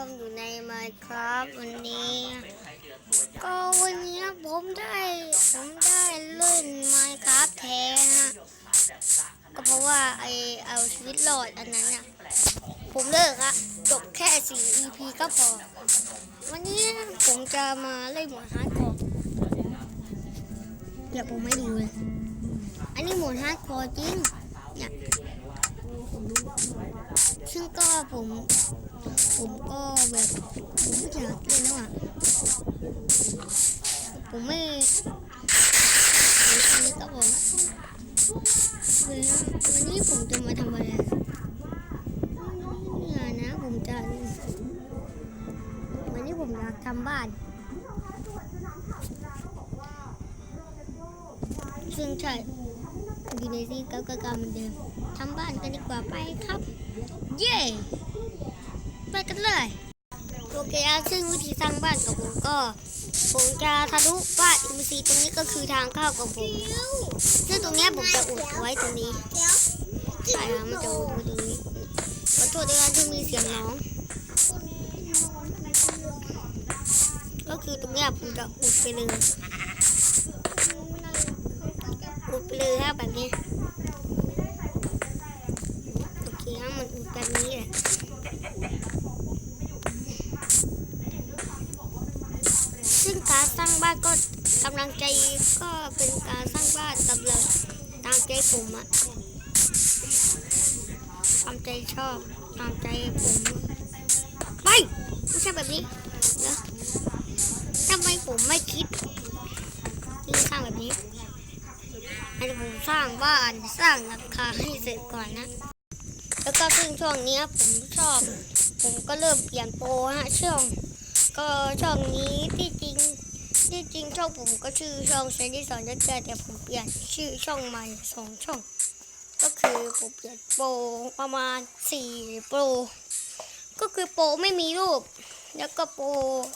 ชมอยู่ใน Minecraft วันนี้ ก็วันนี้ผมได้ผมได้เล่น Minecraft แท้ฮะก็เพราะว่าไอเอาชีวิตรอดอันนั้นน่ะผมเลิกอะจบแค่4 EP ก็พอ วันนี้ผมจะมาเล่นหมดฮาร์ดคอร์เดี๋ยวผมไม่ดูเลย อันนี้หมดฮาร์ดคอร์จริงเนี่ย ซึ่งก็ผม ผมก็แบบผมไม่อยากเล่นแล้วอะ ผมไม่วันนี้ก็ผมวันนี้วันนี้ผมจะมาทำอะไรเหนี่อยนะผมจะ วันนี้ผมอยากทำบ้านซึ่งใช่ อยู่ในที่เก้าเก้าเก้าเหมือนเดิมทำบ้านกันดีกว่าไปครับ เย้ไปกันเลยโอเคอะซึ่งวิธีสร้างบ้านของผมก็ ผมจะทะลุบ้านอิมซีตรงนี้ก็คือทางเข้าของผมซึ่งตรงนี้ผมจะอุดไว้ตรงนี้ใช่ครับมันจะอุดไว้ตรงนี้ขอโทษด้วยนะที่มีเสียงน้อง ก็คือตรงนี้ผมจะอุดไปเลย เลยครับแบบนี้โอเคครับมันอุดแบบนี้แหละซึ่งการสร้างบ้านก็กำลังใจก็เป็นการสร้างบ้านกำลังตามใจผมอะตามใจชอบตามใจผมไม่ไม่ใช่แบบนี้เนอะทำไมผมไม่คิดที่สร้างแบบนี้ ให้ผมสร้างบ้านสร้างหลังคาให้เสร็จก่อนนะ แล้วก็ซึ่งช่วงนี้ผมชอบ ผมก็เริ่มเปลี่ยนโปรฮะช่วงก็ช่องนี้ที่จริงที่จริงช่องผมก็ชื่อช่องเซนที่สอนยัดแก่แต่ผมเปลี่ยนชื่อช่องใหม่สองช่อง ก็คือผมเปลี่ยนโปรประมาณสี่โปรก็คือโปรไม่มีรูป แล้วก็โปร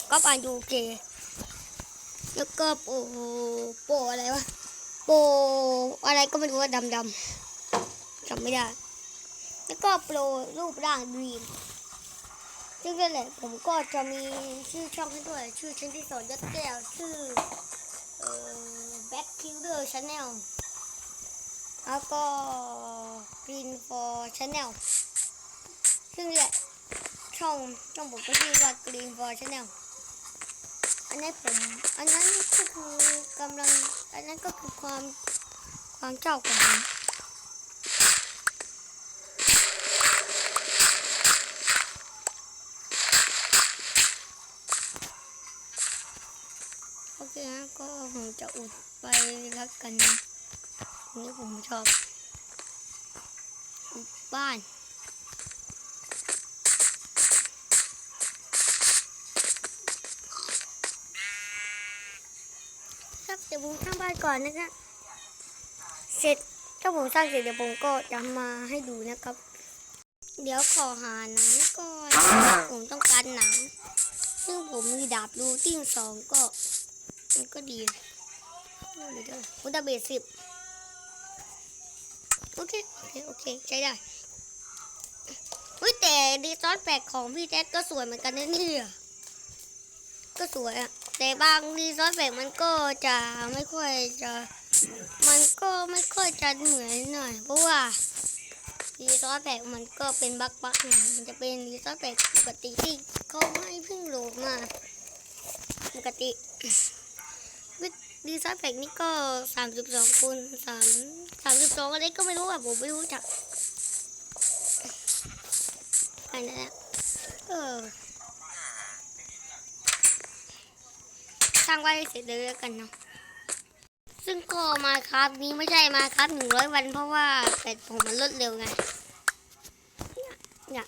กับอ่านยูเกแล้วก็โปรโปรอะไรวะโปร อะไรก็ไม่รู้ว่าดำดำจำไม่ได้ แล้วก็โปรรูปร่างดีมซึ่งนั่นแหละผมก็จะมีชื่อช่องให้ด้วย ชื่อชั้นที่สองยศแก้วชื่อเอ่อ Back Killer Channel แล้วก็ Green for Channel ซึ่งนี่ยช่องช่องผมก็ชื่อว่า Green for Channel อันนี้ผม อันนั้นก็คือกำลัง อันนั้นก็คือความ วามชอบของผมโอเคฮะก็ผมจะอุดไปแล้วกันนะอันนี้ผมชอบอุดบ้านครับเดี๋ยวผมสร้างบ้านก่อนนะครับ เสร็จถ้าผมสร้างเสร็จเดี๋ยวผมก็จะมาให้ดูนะครับ เดี๋ยวขอหาหนังก่อนผมต้องการหนัง ซึ่งผมมีดาบรูติ้งสองก็มันก็ดีอุลตร้าเบสิบโอเค โอเค โอเค ใช้ได้อุ้ยแต่ดีซอสแปลกของพี่แจ๊ดก็สวยเหมือนกันนะเนี่ย ก็สวยอะแต่บางดีซอสแปลกมันก็จะไม่ค่อยจะ มันก็ไม่ค่อยจะเหมือนหน่อย เพราะว่าดีซอสแปลกมันก็เป็นบักบักหน่อยมันจะเป็นดีซอสแปลกปกติที่เขาให้เพิ่งโหลดมาปกติดีไซน์แฟกนี่ก็สามสิบสองคูณสามสามสิบสองอะไรก็ไม่รู้อะผมไม่รู้จักอันนั้นเออ สร้างไว้เสร็จเลยแล้วกันเนาะซึ่งก็มาครับนี้ไม่ใช่มาครับหนึ่งร้อยวันเพราะว่าแบตผมมันลดเร็วไงเนี่ยเนี่ย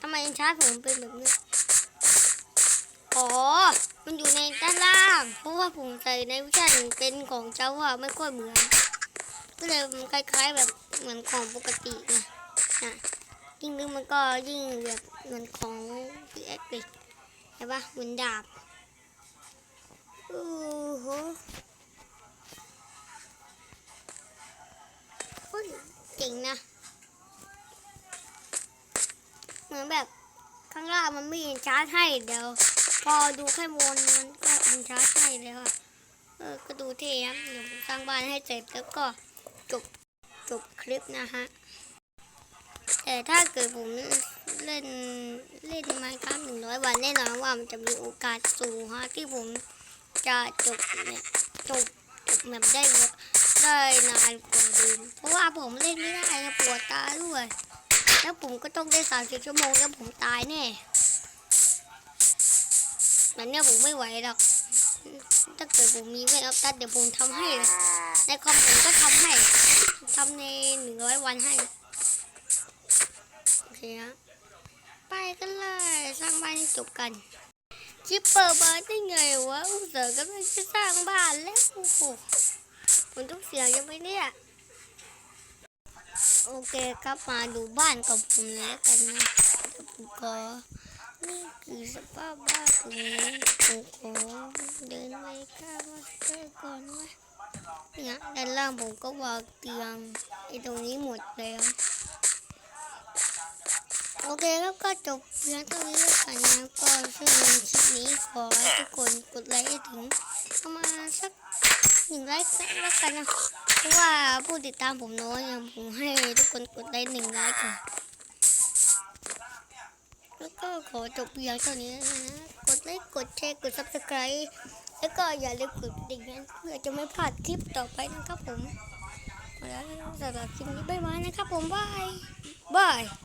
ทำไมชาร์จผมเป็นแบบนี้อ๋อ มันอยู่ในด้านล่าง เพราะว่าผมใส่ในวิชั่นเป็นของเจ้าว่าไม่ค่อยเหมือน ก็เลยคล้ายๆแบบเหมือนของปกติไงนะ ยิ่งนึกมันก็ยิ่งแบบเหมือนของพีเอ็กซ์ใช่ปะเหมือนดาบโอ้โหโอ้ยเกริงนะ เหมือนแบบข้างล่างมันไม่ชาร์จให้เดี๋ยว พอดูแค่บนมันก็อินชาร์จให้เลยค่ะเออก็ดูเท่ครับเดี๋ยวสร้างบ้านให้เสร็จแล้วก็จบจบคลิปนะฮะ แต่ถ้าเกิดผมเล่นเล่นไมค์ครับหนึ่งร้อยวันแน่นอนว่ามันจะมีโอกาสสูงฮะที่ผมจะจบเนี่ยจบจบแบบได้ได้นานกว่าเดิมเพราะว่าผมเล่นไม่ได้นะปวดตาด้วย แล้วผมก็ต้องได้สามสิบชั่วโมงแล้วผมตายแน่แบบเนี้ยผมไม่ไหวหรอกถ้าเกิดผมมีเวทอัพตัดเดี๋ยวผมทำให้ ในคอมผมก็ทำให้ทำในหนึ่งร้อยวันให้ เคฮะไปกันเลยสร้างบ้านให้จบกันชิปเปิดมาได้ไงวะอุตส่าห์กำลังจะสร้างบ้านแล้วโอ้โหผมต้องเสียยังไหมเนี่ยโอเคครับมาดูบ้านกับผมแล้วกันนะเดี๋ยวผมขอนี่คือสภาพบ้านตรงนี้ผมขอเดินไปข้ามมาเจอก่อนวะเนี่ยด้านล่างผมก็วางเตียงไอ้ตรงนี้หมดแล้ว โอเคครับก็จบเพียงเท่านี้แล้วกันนะก็ซึ่งคลิปนี้ขอให้ทุกคนกดไลค์ถึงประมาณสักหนึ่งไลค์แล้วกันนะเพราะว่าผู้ติดตามผมน้อยอะผมให้ทุกคนกดไลค์หนึ่งไลค์ก่อนแล้วก็ขอจบเพียงเท่านี้นะกดไลค์กดแชร์กดซับสไครต์แล้วก็อย่าลืมกดกระดิ่งนเพื่อจะไม่พลาดคลิปต่อไปนะครับผมแล้วสำหรับคลิปนี้บ๊ายบายนะครับผมบายบาย